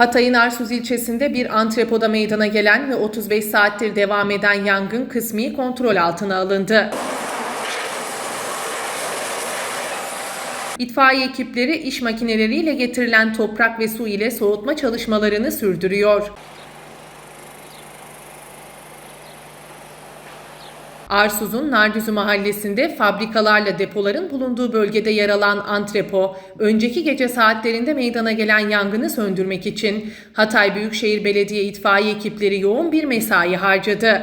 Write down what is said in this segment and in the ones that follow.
Hatay'ın Arsuz ilçesinde bir antrepoda meydana gelen ve 35 saattir devam eden yangın kısmi kontrol altına alındı. İtfaiye ekipleri iş makineleriyle getirilen toprak ve su ile soğutma çalışmalarını sürdürüyor. Arsuz'un Nardüzü mahallesinde fabrikalarla depoların bulunduğu bölgede yer alan antrepo, önceki gece saatlerinde meydana gelen yangını söndürmek için Hatay Büyükşehir Belediye itfaiye ekipleri yoğun bir mesai harcadı.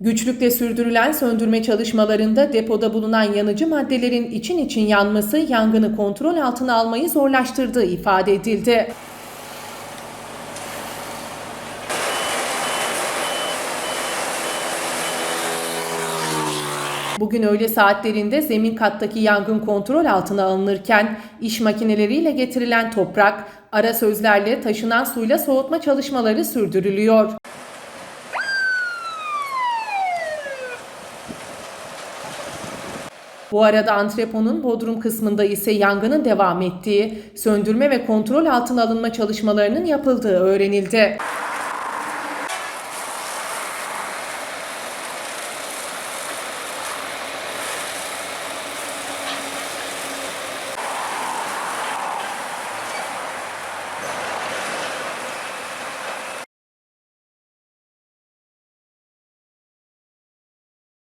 Güçlükle sürdürülen söndürme çalışmalarında depoda bulunan yanıcı maddelerin için için yanması yangını kontrol altına almayı zorlaştırdığı ifade edildi. Bugün öğle saatlerinde zemin kattaki yangın kontrol altına alınırken iş makineleriyle getirilen toprak, ara sözlerle taşınan suyla soğutma çalışmaları sürdürülüyor. Bu arada antreponun bodrum kısmında ise yangının devam ettiği, söndürme ve kontrol altına alınma çalışmalarının yapıldığı öğrenildi.